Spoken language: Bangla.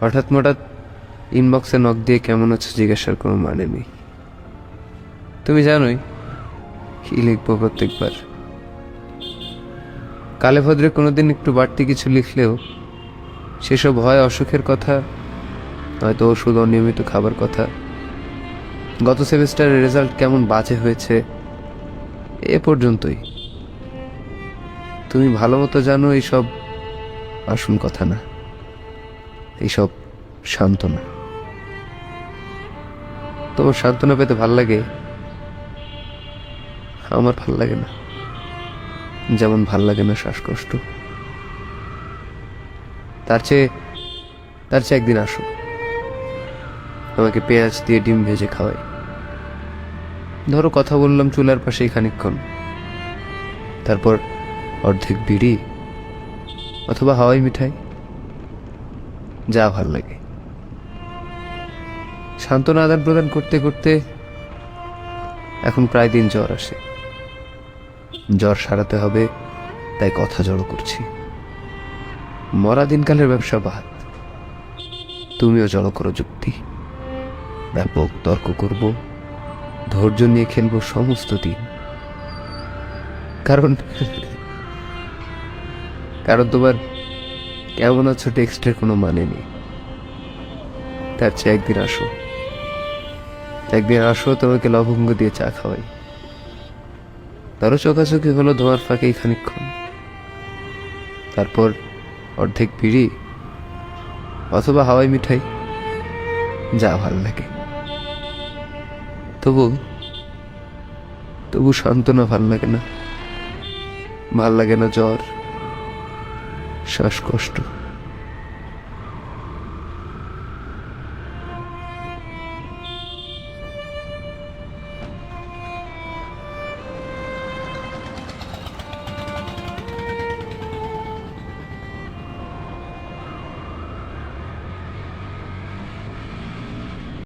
হঠাৎ হঠাৎ ইনবক্সে নখ দিয়ে কেমন আছো জিজ্ঞাসার কোনো মানে নেই। তুমি জানোই, কি লিখব প্রত্যেকবার। কালে ভদ্রে কোনোদিন একটু বাড়তি কিছু লিখলেও সেসব হয় অসুখের কথা, হয়তো ওষুধ, অনিয়মিত খাবার কথা। গত সেমিস্টারের রেজাল্ট কেমন বাজে হয়েছে, এ পর্যন্তই। তুমি ভালো মতো জানো এইসব আসল কথা না। এইসব সান্ত্বনা। তোমার সান্ত্বনা পেতে ভালো লাগে, আমার ভালো লাগে না। যেমন ভালো লাগে না শ্বাসকষ্ট। তার চেয়ে তার চেয়ে একদিন আসো আমাকে পেঁয়াজ দিয়ে ডিম ভেজে খাওয়াই। ধরো কথা বললাম চুলার পাশেই খানিকক্ষণ। তারপর অর্ধেক বিড়ি অথবা হাওয়াই মিঠাই। যা ভালো লাগে। সান্ত্বনা আদান প্রদান করতে করতে এখন প্রায় দিন জ্বর আসে। জ্বর সারাতে হবে, তাই কথা জড়ো করছি। মরা দিনকালের ব্যবসা বাদ, তুমিও জড়ো করো যুক্তি। ব্যাপক তর্ক করব, ধৈর্য নিয়ে খেলব সমস্ত দিন। কারণ কারণ তোমার কেমন আছো টেক্সটের কোনো মানে নেই। তার চেয়ে একদিন আসো। একদিন আসো, তোমাকে লবঙ্গ দিয়ে চা খাওয়াই। তারও চোখাচোখি হলো ধোয়ার ফাঁকেই খানিক্ষণ তারপর অর্ধেক পিড়ি অথবা হাওয়াই মিঠাই, যা ভালো লাগে। তবু তবু সান্ত্বনা ভালো লাগে না। ভালো লাগে না জ্বর শ্বাসকষ্ট